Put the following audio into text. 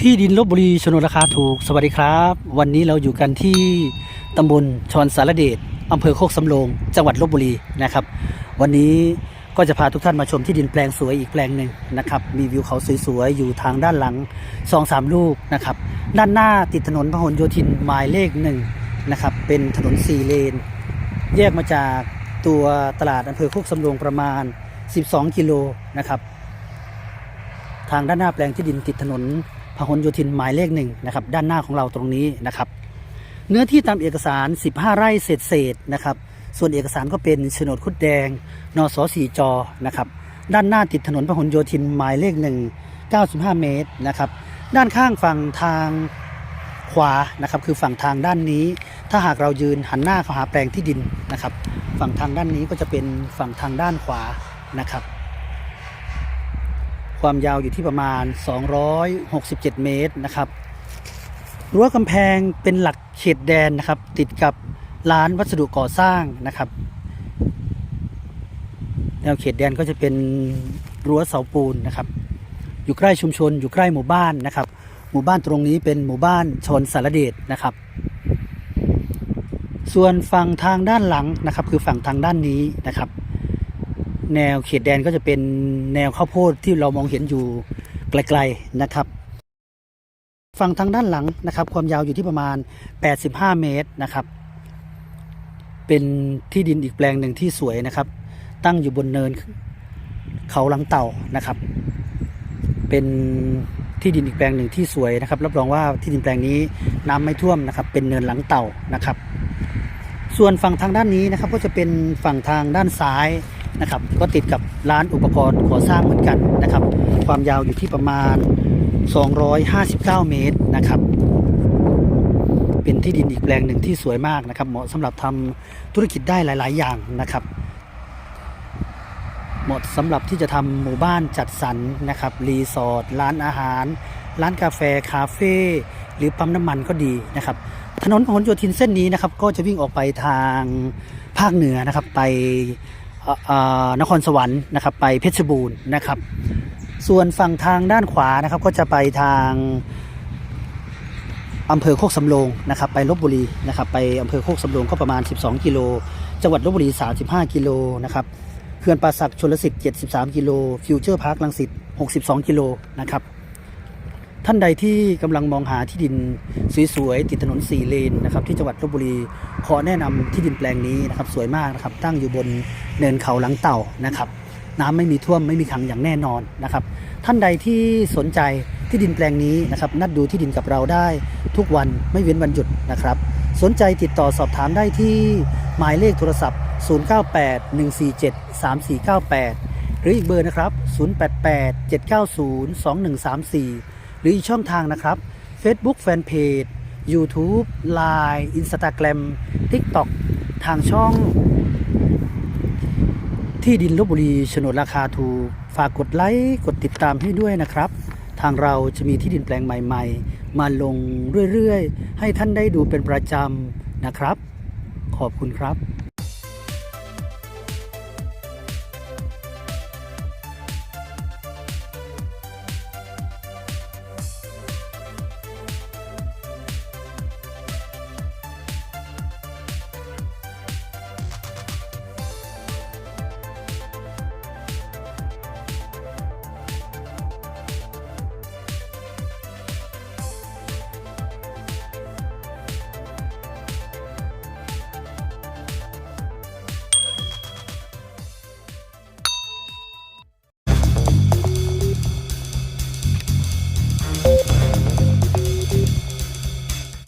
ที่ดินลบบุรีโฉนราคาถูก สวัสดีครับ วันนี้เราอยู่กันที่ตำบลชอนสารเดชอำเภอโคกสำโรงจังหวัดลบบุรีนะครับ วันนี้ก็จะพาทุกท่านมาชมที่ดินแปลงสวยอีกแปลงหนึ่งนะครับ มีวิวเขาสวยๆ อยู่ทางด้านหลังสองสามลูกนะครับ ด้านหน้าติดถนนพหลโยธินหมายเลขหนึ่งนะครับ เป็นถนนสี่เลน แยกมาจากตัวตลาดอำเภอโคกสำโรงประมาณ 12 กิโลนะครับ ทางด้านหน้าแปลงที่ดินติดถนน พหลโยธินหมายเลขหนึ่งนะครับด้านหน้าของเราตรงนี้นะครับ เนื้อที่ตามเอกสาร 15 ไร่เศษเศษนะครับ ส่วนเอกสารก็เป็นโฉนดคุดแดงนสสี่จอนะครับด้านหน้าติดถนนพหลโยธินหมายเลขหนึ่ง95 เมตรนะครับ ด้านข้างฝั่งทางขวานะครับคือฝั่งทางด้านนี้ ถ้าหากเรายืนหันหน้าเข้าหาแปลงที่ดินนะครับ ฝั่งทางด้านนี้ก็จะเป็นฝั่งทางด้านขวานะครับ ความยาวอยู่ที่ประมาณ 267 เมตรนะครับรั้วกำแพงเป็นหลักเขตแดนนะครับ ติดกับร้านวัสดุก่อสร้างนะครับแนวเขตแดนก็จะเป็นรั้วเสาปูนนะครับ อยู่ใกล้ชุมชน อยู่ใกล้หมู่บ้านนะครับ หมู่บ้านตรงนี้เป็นหมู่บ้านชนสารเดชนะครับ ส่วนฝั่งทางด้านหลังนะครับ คือฝั่งทางด้านนี้นะครับ แนวเขตแดนก็จะเป็นแนวข้าวโพดที่เรามองเห็นอยู่ไกลๆนะครับฝั่งทางด้านหลังนะครับ ความยาวอยู่ที่ประมาณ 85 เมตรนะครับ เป็นที่ดินอีกแปลงหนึ่งที่สวยนะครับ ตั้งอยู่บนเนินเขาหลังเต่านะครับ เป็นที่ดินอีกแปลงหนึ่งที่สวยนะครับ รับรองว่าที่ดินแปลงนี้น้ำไม่ท่วมนะครับ เป็นเนินหลังเต่านะครับ ส่วนฝั่งทางด้านนี้นะครับ ก็จะเป็นฝั่งทางด้านซ้าย นะครับ ก็ติดกับร้านอุปกรณ์ก่อสร้างเหมือนกันนะครับ ความยาวอยู่ที่ประมาณ 259 เมตรนะครับ เป็นที่ดินอีกแปลงหนึ่งที่สวยมากนะครับ เหมาะสำหรับทำธุรกิจได้หลาย ๆ อย่างนะครับ เหมาะสำหรับที่จะทำหมู่บ้านจัดสรรนะครับรีสอร์ทร้านอาหาร ร้านกาแฟคาเฟ่หรือปั๊มน้ำมันก็ดีนะครับถนนพหลโยธินเส้นนี้นะครับก็จะวิ่งออกไปทางภาคเหนือนะครับไป นครสวรรค์นะครับไปเพชรบูรณ์นะครับ ส่วนฝั่งทางด้านขวานะครับก็จะไปทางอำเภอโคกสำโรงนะครับไปลบบุรีนะครับไปอำเภอโคกสำโรงก็ประมาณ 12 กิโล จังหวัดลบบุรี 35 กิโลนะครับเขื่อนป่าสักชลสิทธิ์ 73 กิโลฟิวเจอร์พาร์คลังสิต 62 กิโลนะครับ ท่านใดที่กำลังมองหาที่ดินสวยๆติดถนนสี่เลนนะครับที่จังหวัดลบบุรีขอแนะนำที่ดินแปลงนี้นะครับสวยมากนะครับตั้งอยู่บนเนินเขาหลังเต่านะครับน้ำไม่มีท่วมไม่มีขังอย่างแน่นอนนะครับท่านใดที่สนใจที่ดินแปลงนี้นะครับนัดดูที่ดินกับเราได้ทุกวันไม่เว้นวันหยุดนะครับ สนใจติดต่อสอบถามได้ที่หมายเลขโทรศัพท์ 0981473498 หรืออีกเบอร์นะครับ 0887902134 หรืออีกช่องทางนะครับ Facebook Fanpage YouTube Line Instagram TikTok ทางช่อง ที่ดินลบบุรีโฉนดราคาถูก ฝากกดไลค์กดติดตามให้ด้วยนะครับ ทางเราจะมีที่ดินแปลงใหม่ ๆ มาลงเรื่อย ๆ ให้ท่านได้ดูเป็นประจำนะครับ ขอบคุณครับ